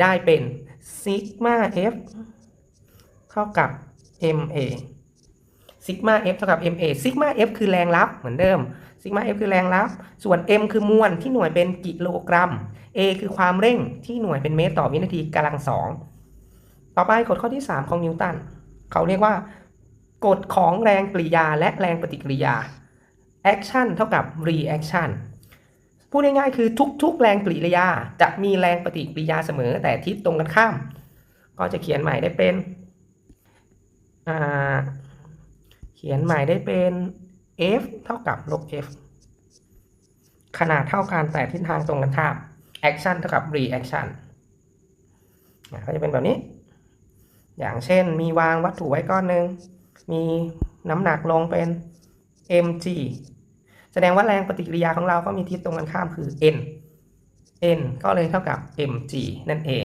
ได้เป็นซิกมา f เท่ากับ ma ซิกมา f เท่ากับ ma ซิกมา f คือแรงรับเหมือนเดิมซิกมา f คือแรงรับ ส่วน m คือมวลที่หน่วยเป็นกิโลกรัม a คือความเร่งที่หน่วยเป็นเมตรต่อวินาทีกำลังสองต่อไปกฎข้อที่ 3 ของนิวตันเขาเรียกว่ากฎของแรงกริยาและแรงปฏิกิริยา action เท่ากับ reaction พูดง่ายๆคือทุก ๆ แรงปฏิกิริยา จะมีแรงปฏิกิริยาเสมอแต่ทิศตรงกันข้าม ก็จะเขียนใหม่ได้เป็นเขียนใหม่ได้เป็น f เท่ากับลบ f ขนาดเท่ากันแต่ทิศทางตรงกันข้าม action เท่ากับ reaction ก็จะเป็นแบบนี้ อย่างเช่นมีวางวัตถุไว้ก้อนหนึ่ง มีน้ำหนักลงเป็น mg แสดงว่าแรงปฏิกิริยาของเราก็มีทิศตรงกันข้ามคือ n n ก็เลยเท่ากับ mg นั่นเอง